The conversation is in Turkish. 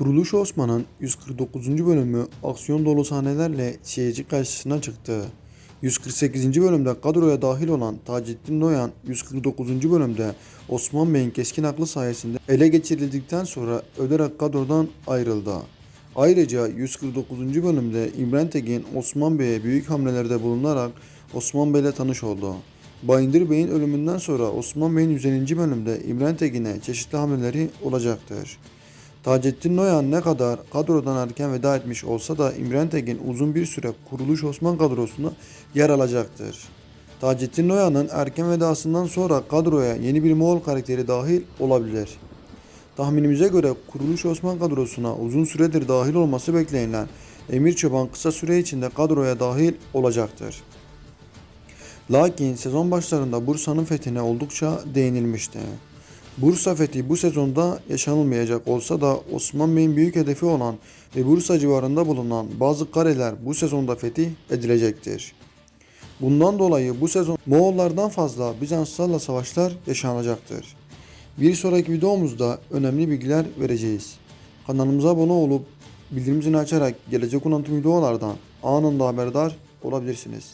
Kuruluş Osman'ın 149. bölümü aksiyon dolu sahnelerle seyirci karşısına çıktı. 148. bölümde kadroya dahil olan Taceddin Noyan 149. bölümde Osman Bey'in keskin aklı sayesinde ele geçirildikten sonra ölerek kadrodan ayrıldı. Ayrıca 149. bölümde İmren Tekin Osman Bey'e büyük hamlelerde bulunarak Osman Bey'le tanış oldu. Bayındır Bey'in ölümünden sonra Osman Bey'in 150. bölümde İmren Tekin'e çeşitli hamleleri olacaktır. Taceddin Noyan ne kadar kadrodan erken veda etmiş olsa da İmren Tekin uzun bir süre kuruluş Osman kadrosunda yer alacaktır. Taceddin Noyan'ın erken vedasından sonra kadroya yeni bir Moğol karakteri dahil olabilir. Tahminimize göre kuruluş Osman kadrosuna uzun süredir dahil olması beklenilen Emir Çoban kısa süre içinde kadroya dahil olacaktır. Lakin sezon başlarında Bursa'nın fethine oldukça değinilmişti. Bursa fethi bu sezonda yaşanılmayacak olsa da Osman Bey'in büyük hedefi olan ve Bursa civarında bulunan bazı kareler bu sezonda fetih edilecektir. Bundan dolayı bu sezon Moğollardan fazla Bizanslarla savaşlar yaşanacaktır. Bir sonraki videomuzda önemli bilgiler vereceğiz. Kanalımıza abone olup bildirim zilini açarak gelecek olan tüm videolardan anında haberdar olabilirsiniz.